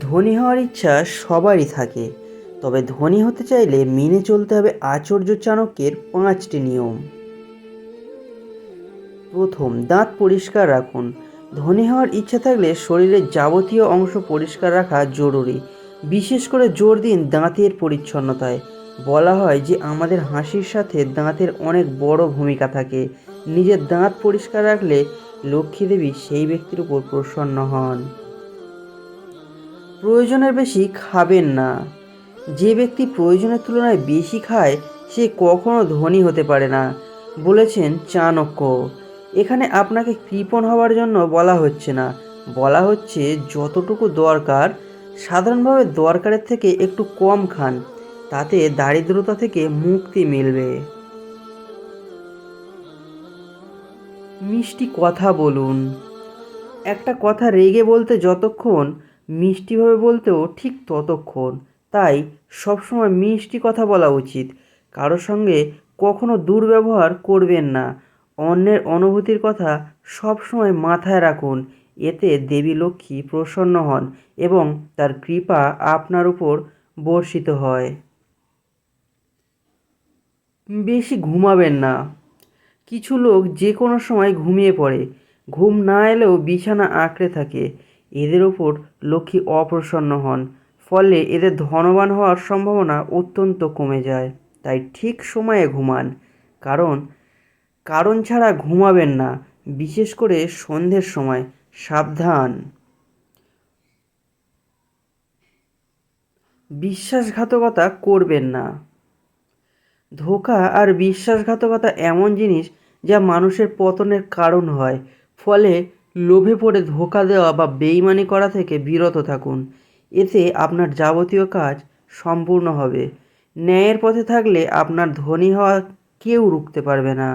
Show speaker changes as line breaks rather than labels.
ধনী হওয়ার ইচ্ছা সবারই থাকে। তবে ধনী হতে চাইলে মেনে চলতে হবে আচার্য চাণক্যের পাঁচটি নিয়ম। প্রথম, দাঁত পরিষ্কার রাখুন। ধনী হওয়ার ইচ্ছা থাকলে শরীরের যাবতীয় অংশ পরিষ্কার রাখা জরুরি। বিশেষ করে জোর দিন দাঁতের পরিচ্ছন্নতায়। বলা হয় যে, আমাদের হাসির সাথে দাঁতের অনেক বড় ভূমিকা থাকে। নিজের দাঁত পরিষ্কার রাখলে লক্ষ্মী দেবী সেই ব্যক্তির উপর প্রসন্ন হন। প্রয়োজনের বেশি খাবেন না। যে ব্যক্তি প্রয়োজনের তুলনায় বেশি খায়, সে কখনো ধনী হতে পারে না, বলেছেন চাণক্য। এখানে আপনাকে কৃপণ হওয়ার জন্য বলা হচ্ছে না। বলা হচ্ছে যতটুকু দরকার, সাধারণভাবে দরকারের থেকে একটু কম খান, তাতে দারিদ্রতা থেকে মুক্তি মিলবে। মিষ্টি কথা বলুন। একটা কথা রেগে বলতে যতক্ষণ মিষ্টিভাবে বলতেও ঠিক ততক্ষণ। তাই সবসময় মিষ্টি কথা বলা উচিত। কারোর সঙ্গে কখনো দুর্ব্যবহার করবেন না। অন্যের অনুভূতির কথা সবসময় মাথায় রাখুন। এতে দেবী লক্ষ্মী প্রসন্ন হন এবং তার কৃপা আপনার উপর বর্ষিত হয়। বেশি ঘুমাবেন না। কিছু লোক যে কোনো সময় ঘুমিয়ে পড়ে। ঘুম না এলেও বিছানা আঁকড়ে থাকে। এদের ওপর লক্ষ্মী অপ্রসন্ন হন, ফলে এদের ধনবান হওয়ার সম্ভাবনা অত্যন্ত কমে যায়। তাই ঠিক সময়ে ঘুমান, কারণ কারণ ছাড়া ঘুমাবেন না, বিশেষ করে সন্ধ্যের সময়, সাবধান। বিশ্বাসঘাতকতা করবেন না। ধোকা আর বিশ্বাসঘাতকতা এমন জিনিস যা মানুষের পতনের কারণ হয়, ফলে লোভে পড়ে ধোকা দেওয়া বা বেইমানি করা থেকে বিরত থাকুন। এতে আপনার যাবতীয় কাজ সম্পূর্ণ হবে। ন্যায়ের পথে থাকলে আপনার ধনী হওয়া কেউ রুখতে পারবে না।